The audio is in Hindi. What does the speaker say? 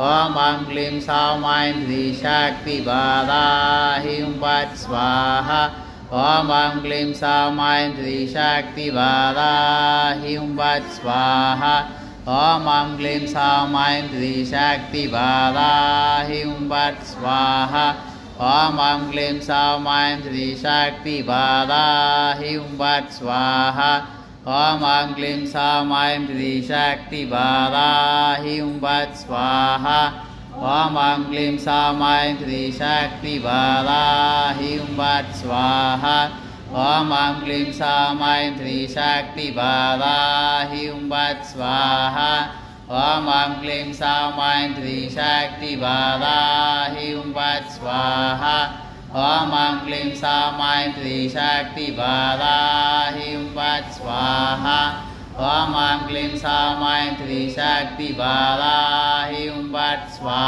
ॐ ऐं क्लीं सौं ऐं त्रिशक्तिबाधा ह्रीं पट् स्वाहा ॐ ऐं क्लीं सौं ऐं त्रिशक्तिबाधा ह्रीं पट् स्वाहा ॐ त्रिशक्तिबाधा ह्रीं पट् स्वाहा ॐ ऐं क्लीं सौं ऐं त्रिशक्तिबाधा ह्रीं पट् स्वाहा ॐ ऐं क्लीं सौं ऐं त्रिशक्तिबाधा स्वाहा ॐ ऐं क्लीं सौं ऐं त्रिशक्तिबाधा स्वाहा ॐ ऐं क्लीं सौं ऐं त्रिशक्तिबाधा स्वाहा ॐ ऐं क्लीं सौं ऐं त्रिशक्तिबाधा स्वाहा ॐ ऐं क्लीं सौं ऐं त्रिशक्तिबाधा ॐ ऐं क्लीं सौं ऐं त्रिशक्तिबाधा ह्रीं पट् स्वाहा